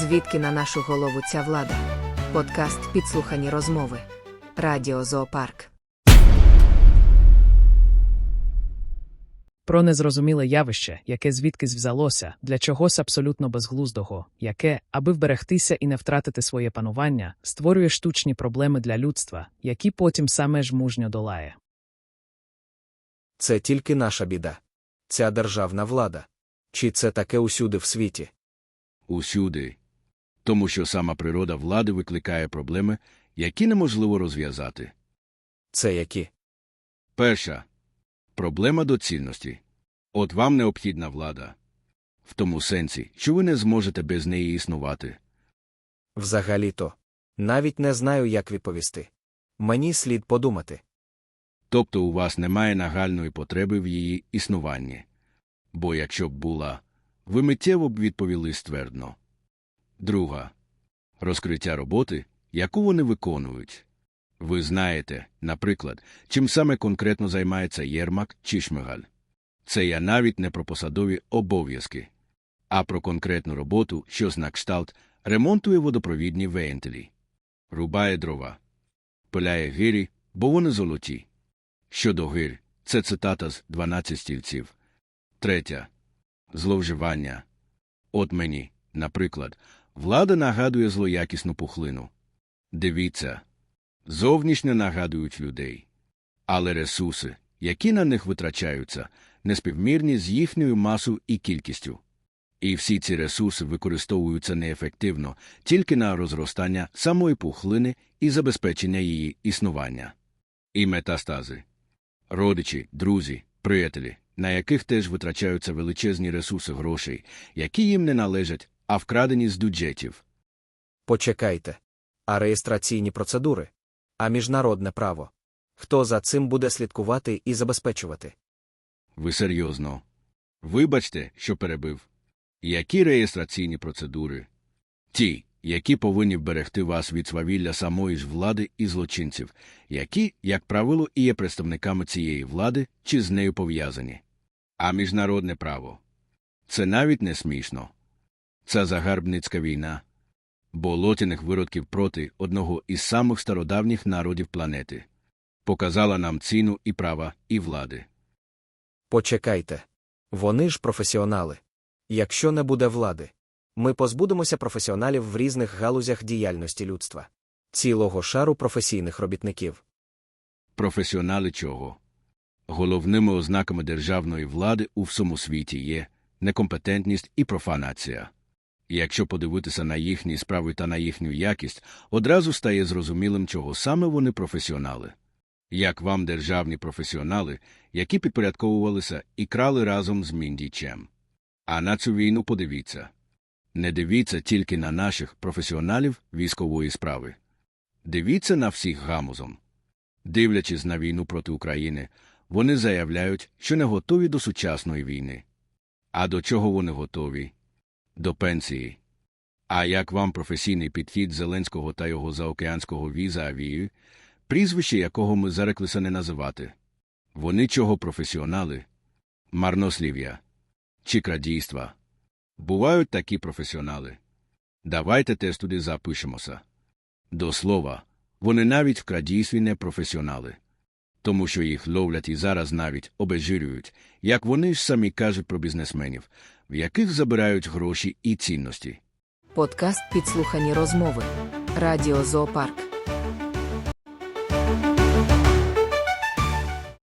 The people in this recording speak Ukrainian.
Звідки на нашу голову ця влада? Подкаст Підслухані розмови. Радіо Зоопарк. Про незрозуміле явище, яке звідкись взялося, для чогось абсолютно безглуздого, яке, аби вберегтися і не втратити своє панування, створює штучні проблеми для людства, які потім саме ж мужньо долає. Це тільки наша біда. Ця державна влада. Чи це таке усюди в світі? усюди. Тому що сама природа влади викликає проблеми, які неможливо розв'язати. Це які? Перша проблема доцільності. От вам необхідна влада. В тому сенсі, що ви не зможете без неї існувати. Взагалі-то. Навіть не знаю, як відповісти. Мені слід подумати. Тобто у вас немає нагальної потреби в її існуванні. Бо якщо б була, ви миттєво б відповіли ствердно. Друга розкриття роботи, яку вони виконують. Ви знаєте, наприклад, чим саме конкретно займається Єрмак чи Шмигаль. Це я навіть не про посадові обов'язки, а про конкретну роботу, що на кшталт ремонтує водопровідні вентилі, рубає дрова, пиляє гирі, бо вони золоті. Щодо гир, це цитата з «12 стільців. Третя зловживання. От мені, наприклад, влада нагадує злоякісну пухлину. Дивіться, зовнішньо нагадують людей. Але ресурси, які на них витрачаються, неспівмірні з їхньою масою і кількістю. І всі ці ресурси використовуються неефективно тільки на розростання самої пухлини і забезпечення її існування. І метастази. Родичі, друзі, приятелі, на яких теж витрачаються величезні ресурси грошей, які їм не належать, а вкрадені з бюджетів. Почекайте. А реєстраційні процедури? А міжнародне право? Хто за цим буде слідкувати і забезпечувати? Ви серйозно? Вибачте, що перебив. Які реєстраційні процедури? Ті, які повинні вберегти вас від свавілля самої ж влади і злочинців, які, як правило, і є представниками цієї влади чи з нею пов'язані. А міжнародне право це навіть не смішно. Це загарбницька війна, болотяних виродків проти одного із самих стародавніх народів планети показала нам ціну і права, і влади. Почекайте. Вони ж професіонали. Якщо не буде влади, ми позбудемося професіоналів в різних галузях діяльності людства, цілого шару професійних робітників. Професіонали чого? Головними ознаками державної влади у всьому світі є некомпетентність і профанація. І якщо подивитися на їхні справи та на їхню якість, одразу стає зрозумілим, чого саме вони професіонали. Як вам державні професіонали, які підпорядковувалися і крали разом з Міндічем. А на цю війну подивіться. Не дивіться тільки на наших професіоналів військової справи. Дивіться на всіх гамузом. Дивлячись на війну проти України, вони заявляють, що не готові до сучасної війни. А до чого вони готові? До пенсії. А як вам професійний підхід Зеленського та його заокеанського віза авію, прізвище якого ми зареклися не називати? Вони чого професіонали? Марнослів'я чи крадійства? Бувають такі професіонали. Давайте теж туди запишемося. До слова, вони навіть в крадійстві не професіонали. Тому що їх ловлять і зараз навіть обезжирюють, як вони ж самі кажуть про бізнесменів, в яких забирають гроші і цінності. Подкаст Підслухані розмови. Радіо Зоопарк.